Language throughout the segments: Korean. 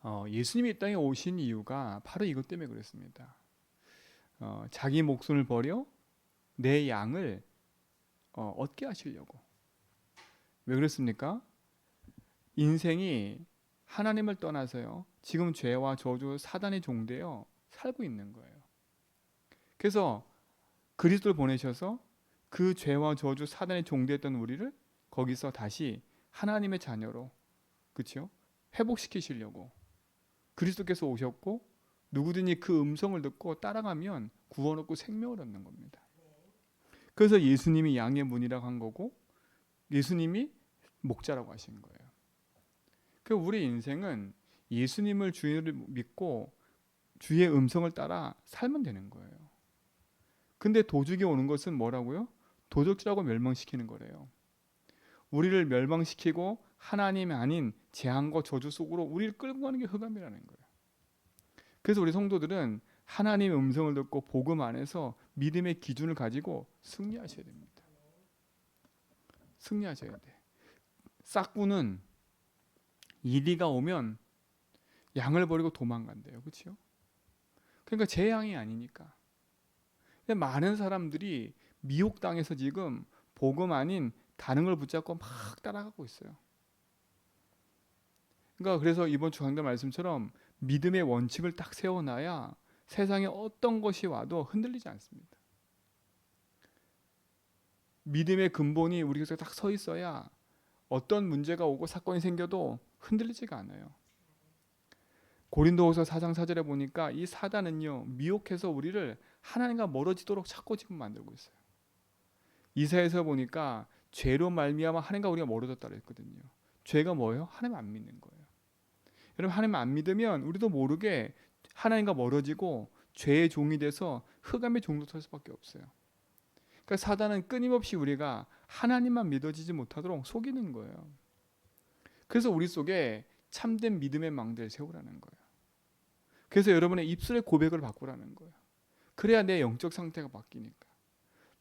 어, 예수님이 이 땅에 오신 이유가 바로 이것 때문에 그렇습니다. 어, 자기 목숨을 버려 내 양을 어, 얻게 하시려고. 왜 그렇습니까? 인생이 하나님을 떠나서요. 지금 죄와 저주, 사단의 종되어 살고 있는 거예요. 그래서 그리스도를 보내셔서 그 죄와 저주, 사단의 종되었던 우리를 거기서 다시 하나님의 자녀로 그렇죠? 회복시키시려고 그리스도께서 오셨고 누구든지 그 음성을 듣고 따라가면 구원 얻고 생명을 얻는 겁니다. 그래서 예수님이 양의 문이라고 한 거고 예수님이 목자라고 하신 거예요. 그 우리 인생은 예수님을 주인을 믿고 주의 음성을 따라 살면 되는 거예요. 근데 도둑이 오는 것은 뭐라고요? 도적질하고 멸망시키는 거래요. 우리를 멸망시키고 하나님이 아닌 재앙과 저주 속으로 우리를 끌고 가는 게 흑암이라는 거예요. 그래서 우리 성도들은 하나님의 음성을 듣고 복음 안에서 믿음의 기준을 가지고 승리하셔야 됩니다. 승리하셔야 돼. 싹구는 이리가 오면 양을 버리고 도망간대요. 그렇죠? 그러니까 제 양이 아니니까. 많은 사람들이 미혹당해서 지금 복음 아닌 다른 걸 붙잡고 막 따라가고 있어요. 그러니까 그래서 이번 주 강단 말씀처럼 믿음의 원칙을 딱 세워놔야 세상에 어떤 것이 와도 흔들리지 않습니다. 믿음의 근본이 우리 곁에 딱 서 있어야 어떤 문제가 오고 사건이 생겨도 흔들리지가 않아요. 고린도후서 4장 4절에 보니까 이 사단은요 미혹해서 우리를 하나님과 멀어지도록 찾고 지금 만들고 있어요. 이사에서 보니까 죄로 말미암아 하나님과 우리가 멀어졌다 그랬거든요. 죄가 뭐예요? 하나님 안 믿는 거예요. 여러분 하나님 안 믿으면 우리도 모르게 하나님과 멀어지고 죄의 종이 돼서 흑암의 종로 설 수밖에 없어요. 그러니까 사단은 끊임없이 우리가 하나님만 믿어지지 못하도록 속이는 거예요. 그래서 우리 속에 참된 믿음의 망대를 세우라는 거예요. 그래서 여러분의 입술의 고백을 바꾸라는 거예요. 그래야 내 영적 상태가 바뀌니까.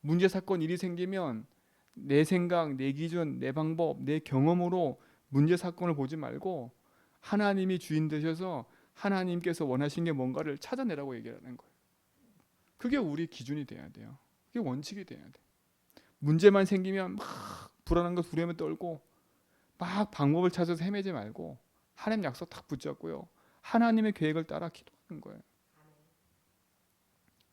문제 사건 일이 생기면 내 생각, 내 기준, 내 방법, 내 경험으로 문제 사건을 보지 말고 하나님이 주인 되셔서 하나님께서 원하신 게 뭔가를 찾아내라고 얘기하는 거예요. 그게 우리 기준이 돼야 돼요. 그게 원칙이 돼야 돼. 문제만 생기면 막 불안한 거 두려움에 떨고 막 방법을 찾아서 헤매지 말고 하나님 약속 딱 붙잡고요. 하나님의 계획을 따라 기도하는 거예요.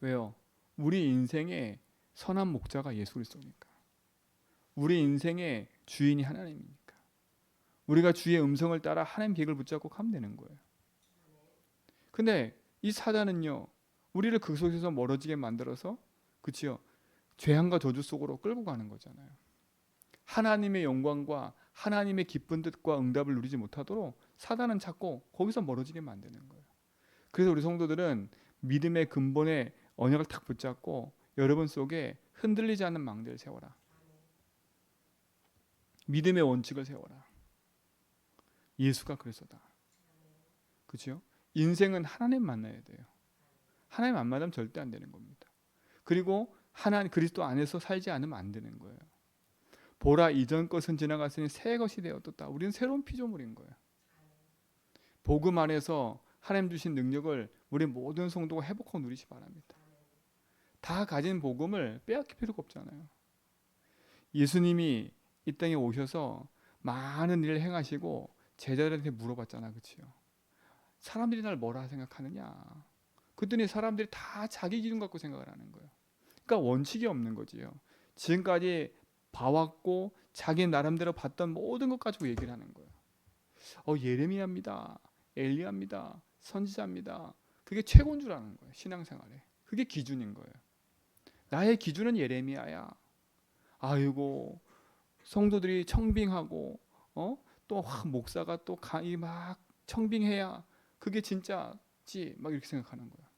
왜요? 우리 인생의 선한 목자가 예수 그리스도니까. 우리 인생의 주인이 하나님이니까. 우리가 주의 음성을 따라 하나님 계획을 붙잡고 가면 되는 거예요. 근데 이 사단은요. 우리를 그 속에서 멀어지게 만들어서 그치요. 죄함과 저주 속으로 끌고 가는 거잖아요. 하나님의 영광과 하나님의 기쁜 뜻과 응답을 누리지 못하도록 사단은 자꾸 거기서 멀어지게 만드는 거예요. 그래서 우리 성도들은 믿음의 근본에 언약을 탁 붙잡고 여러분 속에 흔들리지 않는 망대를 세워라. 믿음의 원칙을 세워라. 예수가 그래서다. 그렇죠? 인생은 하나님 만나야 돼요. 하나님 안 만나면 절대 안 되는 겁니다. 그리고 하나님 그리스도 안에서 살지 않으면 안 되는 거예요. 보라 이전 것은 지나갔으니 새 것이 되었다. 우리는 새로운 피조물인 거예요. 복음 안에서 하나님 주신 능력을 우리 모든 성도가 회복하고 누리시 바랍니다. 다 가진 복음을 빼앗길 필요가 없잖아요. 예수님이 이 땅에 오셔서 많은 일을 행하시고 제자들한테 물어봤잖아, 그렇죠? 사람들이 날 뭐라 생각하느냐? 그랬더니 사람들이 다 자기 기준 갖고 생각을 하는 거예요. 그러니까 원칙이 없는 거지요. 지금까지 봐왔고 자기 나름대로 봤던 모든 것 가지고 얘기를 하는 거예요. 어 예레미야입니다. 엘리야입니다. 선지자입니다. 그게 최고인 줄 아는 거예요. 신앙생활에. 그게 기준인 거예요. 나의 기준은 예레미야야. 아이고 성도들이 청빙하고 어? 또 와, 목사가 또 강의 막 청빙해야 그게 진짜지 막 이렇게 생각하는 거야.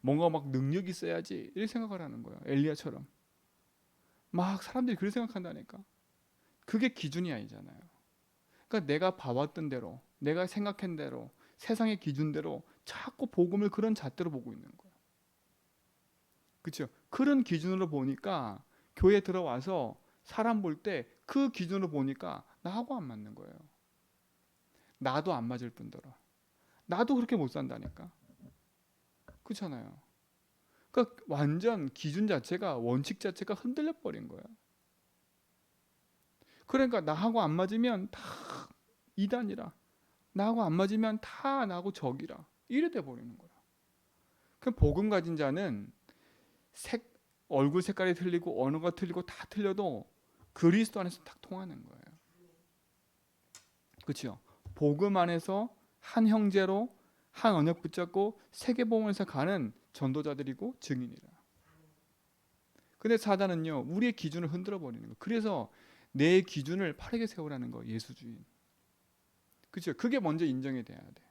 뭔가 막 능력이 있어야지 이렇게 생각을 하는 거야. 엘리야처럼. 막 사람들이 그렇게 생각한다니까. 그게 기준이 아니잖아요. 그러니까 내가 봐왔던 대로, 내가 생각한 대로, 세상의 기준대로 자꾸 복음을 그런 잣대로 보고 있는 거예요. 그렇죠? 그런 기준으로 보니까 교회 들어와서 사람 볼 때 그 기준으로 보니까 나하고 안 맞는 거예요. 나도 안 맞을 뿐더러 나도 그렇게 못 산다니까. 그렇잖아요. 그러니까 완전 기준 자체가 원칙 자체가 흔들려 버린 거야. 그러니까 나하고 안 맞으면 다 이단이라. 나하고 안 맞으면 다 나하고 적이라. 이래 돼 버리는 거야. 그 복음 가진 자는 색 얼굴 색깔이 틀리고 언어가 틀리고 다 틀려도 그리스도 안에서 딱 통하는 거예요. 그렇죠? 복음 안에서 한 형제로 한 언역 붙잡고 세계 복음에서 가는 전도자들이고 증인이라. 근데 사단은요 우리의 기준을 흔들어 버리는 거예요. 그래서 내 기준을 바르게 세우라는 거 예수주의. 그렇죠? 그게 먼저 인정이 돼야 돼.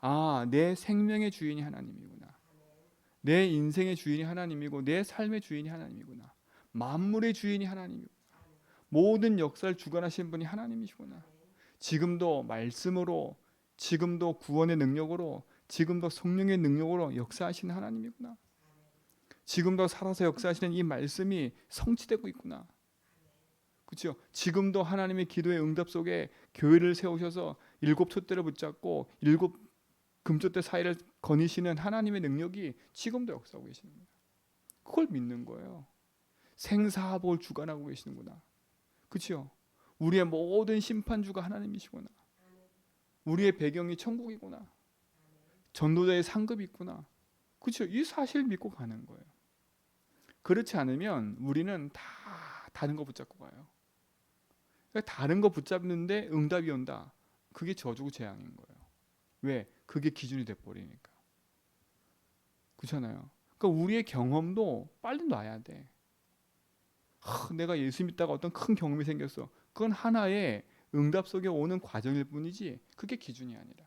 아, 내 생명의 주인이 하나님이구나. 내 인생의 주인이 하나님이고 내 삶의 주인이 하나님이구나. 만물의 주인이 하나님이구나. 모든 역사를 주관하신 분이 하나님이시구나. 지금도 말씀으로 지금도 구원의 능력으로 지금도 성령의 능력으로 역사하시는 하나님이구나. 지금도 살아서 역사하시는 이 말씀이 성취되고 있구나. 그렇죠? 지금도 하나님의 기도의 응답 속에 교회를 세우셔서 일곱 촛대를 붙잡고 일곱 금촛대 사이를 거니시는 하나님의 능력이 지금도 역사하고 계시는 거예요. 그걸 믿는 거예요. 생사합을 주관하고 계시는구나. 그렇죠? 우리의 모든 심판주가 하나님이시구나. 우리의 배경이 천국이구나. 전도자의 상급이 있구나. 그렇죠? 이 사실 믿고 가는 거예요. 그렇지 않으면 우리는 다 다른 거 붙잡고 가요. 그러니까 다른 거 붙잡는데 응답이 온다. 그게 저주고 재앙인 거예요. 왜? 그게 기준이 돼 버리니까. 그렇잖아요. 그러니까 우리의 경험도 빨리 놔야 돼. 하, 내가 예수 믿다가 어떤 큰 경험이 생겼어. 그건 하나의 응답 속에 오는 과정일 뿐이지 그게 기준이 아니라.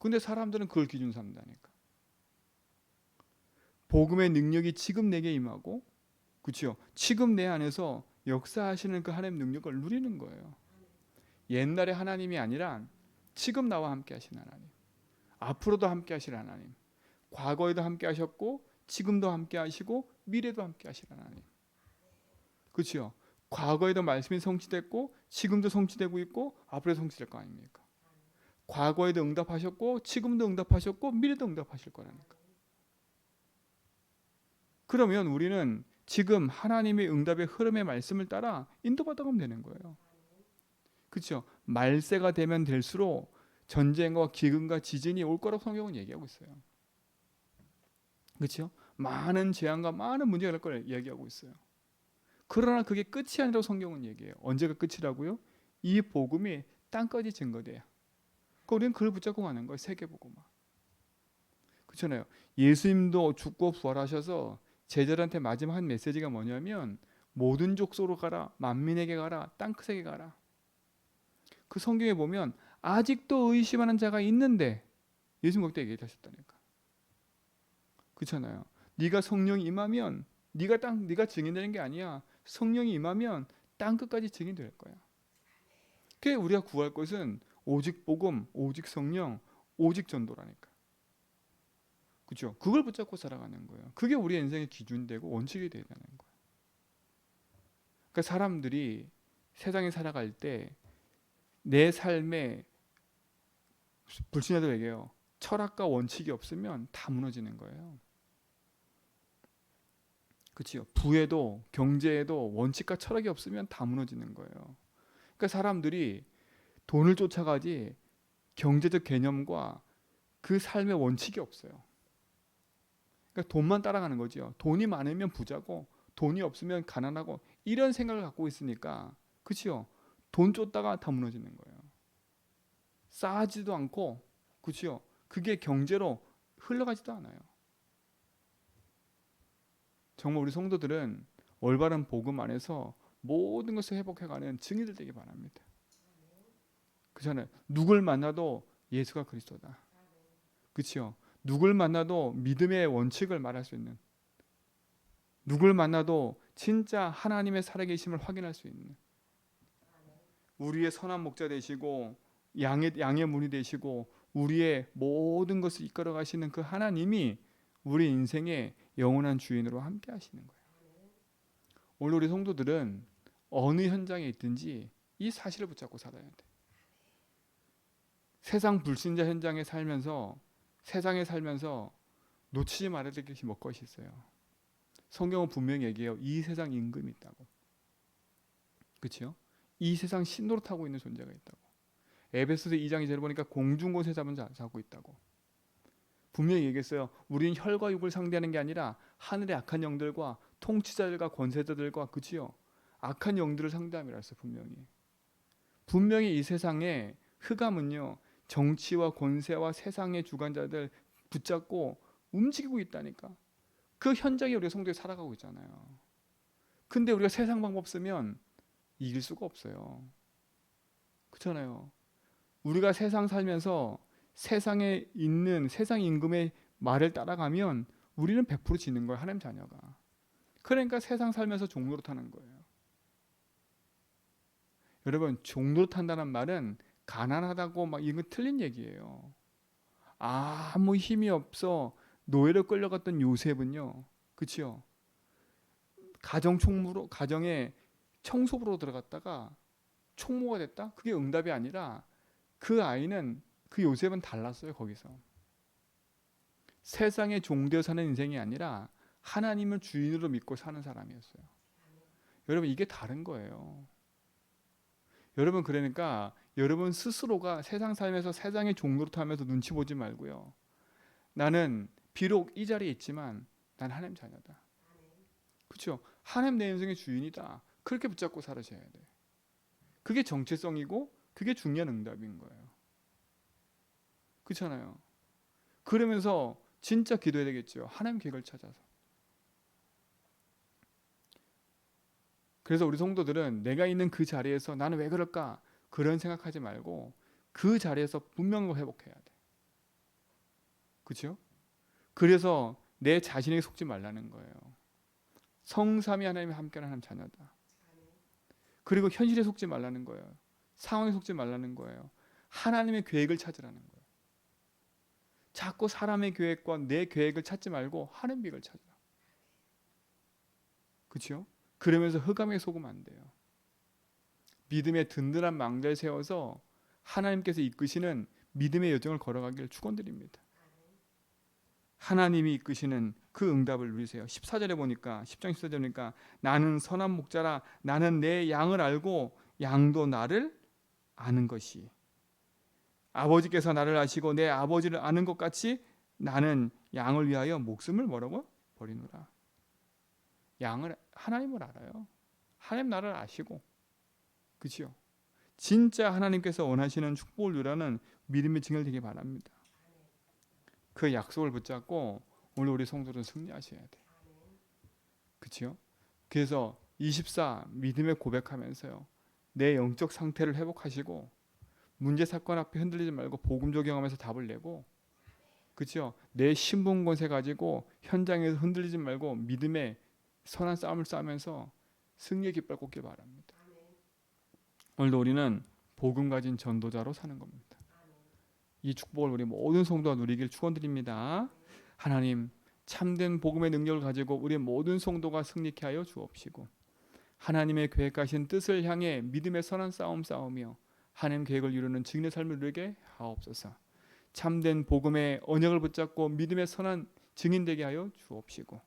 근데 사람들은 그걸 기준 삼다니까. 복음의 능력이 지금 내게 임하고 그렇죠? 지금 내 안에서 역사하시는 그 하나님 능력을 누리는 거예요. 옛날의 하나님이 아니라 지금 나와 함께 하신 하나님. 앞으로도 함께 하실 하나님. 과거에도 함께 하셨고 지금도 함께 하시고 미래도 함께 하실 하나님. 그렇죠? 과거에도 말씀이 성취됐고 지금도 성취되고 있고 앞으로도 성취될 거 아닙니까? 과거에도 응답하셨고 지금도 응답하셨고 미래도 응답하실 거라니까. 그러면 우리는 지금 하나님의 응답의 흐름의 말씀을 따라 인도받아 가면 되는 거예요. 그렇죠? 말세가 되면 될수록 전쟁과 기근과 지진이 올 거라고 성경은 얘기하고 있어요. 그렇죠? 많은 재앙과 많은 문제가 될 걸 얘기하고 있어요. 그러나 그게 끝이 아니라고 성경은 얘기해요. 언제가 끝이라고요? 이 복음이 땅까지 증거돼야. 그 우리는 그걸 붙잡고 가는 거예요. 세계 복음화. 그렇잖아요. 예수님도 죽고 부활하셔서 제자들한테 마지막 한 메시지가 뭐냐면 모든 족속으로 가라, 만민에게 가라, 땅끝에게 가라. 그 성경에 보면 아직도 의심하는 자가 있는데 예수님 그때 얘기하셨다니까. 그렇잖아요. 네가 성령이 임하면 네가 땅 네가 증인되는 게 아니야. 성령이 임하면 땅 끝까지 증인될 거야. 그 우리가 구할 것은 오직 복음, 오직 성령, 오직 전도라니까. 그렇죠? 그걸 붙잡고 살아가는 거예요. 그게 우리 인생의 기준되고 원칙이 되는 거예요. 그러니까 사람들이 세상에 살아갈 때 내 삶에 불신자들 얘기해요. 철학과 원칙이 없으면 다 무너지는 거예요. 그렇죠. 부에도 경제에도 원칙과 철학이 없으면 다 무너지는 거예요. 그러니까 사람들이 돈을 쫓아가지 경제적 개념과 그 삶의 원칙이 없어요. 그러니까 돈만 따라가는 거죠. 돈이 많으면 부자고 돈이 없으면 가난하고 이런 생각을 갖고 있으니까 그렇죠. 돈 쫓다가 다 무너지는 거예요. 쌓지도 않고 그렇죠. 그게 경제로 흘러가지도 않아요. 정말 우리 성도들은 올바른 복음 안에서 모든 것을 회복해가는 증인들 되기 바랍니다. 그렇잖아요. 누굴 만나도 예수가 그리스도다. 그렇죠. 누굴 만나도 믿음의 원칙을 말할 수 있는 누굴 만나도 진짜 하나님의 살아계심을 확인할 수 있는 우리의 선한 목자 되시고 양의 양의 문이 되시고 우리의 모든 것을 이끌어 가시는 그 하나님이 우리 인생의 영원한 주인으로 함께 하시는 거예요. 오늘 우리 성도들은 어느 현장에 있든지 이 사실을 붙잡고 살아야 돼. 세상 불신자 현장에 살면서 세상에 살면서 놓치지 말아야 될 것이 몇 것이 있어요. 성경은 분명히 얘기해요. 이 세상 임금이 있다고. 그렇죠? 이 세상 신도로 타고 있는 존재가 있다고. 에베소서 2장 2절에 보니까 공중곳에 잡은 자 자고 있다고. 분명히 얘기했어요. 우리는 혈과 육을 상대하는 게 아니라 하늘의 악한 영들과 통치자들과 권세자들과 그치요? 악한 영들을 상대함이라 했어요. 분명히. 분명히 이 세상에 흑암은요. 정치와 권세와 세상의 주관자들 붙잡고 움직이고 있다니까. 그 현장에 우리가 성도에 살아가고 있잖아요. 근데 우리가 세상 방법 쓰면 이길 수가 없어요. 그렇잖아요. 우리가 세상 살면서 세상에 있는 세상 임금의 말을 따라가면 우리는 100% 지는 거예요. 하나님 자녀가. 그러니까 세상 살면서 종로로 타는 거예요. 여러분 종로로 탄다는 말은 가난하다고 막 이건 틀린 얘기예요. 아무 힘이 없어 노예로 끌려갔던 요셉은요, 그치요? 가정 총무로 가정에 청소부로 들어갔다가 총무가 됐다? 그게 응답이 아니라 그 아이는 그 요셉은 달랐어요 거기서 세상에 종되어 사는 인생이 아니라 하나님을 주인으로 믿고 사는 사람이었어요. 여러분 이게 다른 거예요. 여러분 그러니까 여러분 스스로가 세상 살면서 세상의 종로로 타면서 눈치 보지 말고요. 나는 비록 이 자리에 있지만 난 하나님 자녀다. 그렇죠? 하나님 내 인생의 주인이다. 그렇게 붙잡고 살아셔야 돼. 그게 정체성이고 그게 중요한 응답인 거예요. 그렇잖아요. 그러면서 진짜 기도해야 되겠죠. 하나님 계획을 찾아서. 그래서 우리 성도들은 내가 있는 그 자리에서 나는 왜 그럴까? 그런 생각하지 말고 그 자리에서 분명히 회복해야 돼. 그렇죠? 그래서 내 자신에게 속지 말라는 거예요. 성삼이 하나님이 함께하는 하나님 자녀다. 그리고 현실에 속지 말라는 거예요. 상황에 속지 말라는 거예요. 하나님의 계획을 찾으라는 거예요. 자꾸 사람의 계획과 내 계획을 찾지 말고 하나님 계획을 찾으라. 그렇죠? 그러면서 흑암에 속으면 안 돼요. 믿음의 든든한 망대를 세워서 하나님께서 이끄시는 믿음의 여정을 걸어가기를 축원드립니다. 하나님이 이끄시는 그 응답을 누리세요. 14절에 보니까 10장 14절에 보니까 나는 선한 목자라 나는 내 양을 알고 양도 나를 아는 것이 아버지께서 나를 아시고 내 아버지를 아는 것 같이 나는 양을 위하여 목숨을 뭐라고 버리노라. 양을 하나님을 알아요. 하나님 나를 아시고 그지요? 진짜 하나님께서 원하시는 축복을 누라는 믿음의 증을 되기 바랍니다. 그 약속을 붙잡고 오늘 우리 성도들은 승리하셔야 돼. 그렇죠? 그래서 24 믿음의 고백하면서요. 내 영적 상태를 회복하시고 문제 사건 앞에 흔들리지 말고 복음 적용하면서 답을 내고 그렇죠? 내 신분 권세 가지고 현장에서 흔들리지 말고 믿음의 선한 싸움을 싸면서 승리의 깃발 꽂길 바랍니다. 오늘도 우리는 복음 가진 전도자로 사는 겁니다. 이 축복을 우리 모든 성도가 누리길 축원드립니다. 하나님 참된 복음의 능력을 가지고 우리 모든 성도가 승리케 하여 주옵시고 하나님의 계획하신 뜻을 향해 믿음의 선한 싸움 싸우며 하나님 계획을 이루는 증인의 삶을 누리게 하옵소서. 참된 복음의 언약을 붙잡고 믿음의 선한 증인 되게 하여 주옵시고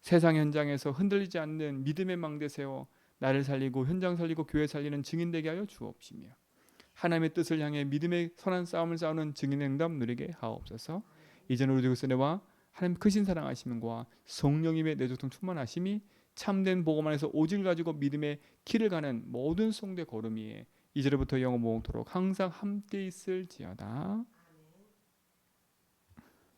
세상 현장에서 흔들리지 않는 믿음의 망대 세워 나를 살리고 현장 살리고 교회 살리는 증인 되게 하여 주옵시며 하나님의 뜻을 향해 믿음의 선한 싸움을 싸우는 증인의 응답 누리게 하옵소서. 이제는 우리 그리스도와 하나님 크신 사랑하심과 성령님의 내조통 충만하심이 참된 복음 안에서 오직을 가지고 믿음의 길을 가는 모든 성대 걸음이에 이제로부터 영원 모토록 항상 함께 있을지어다.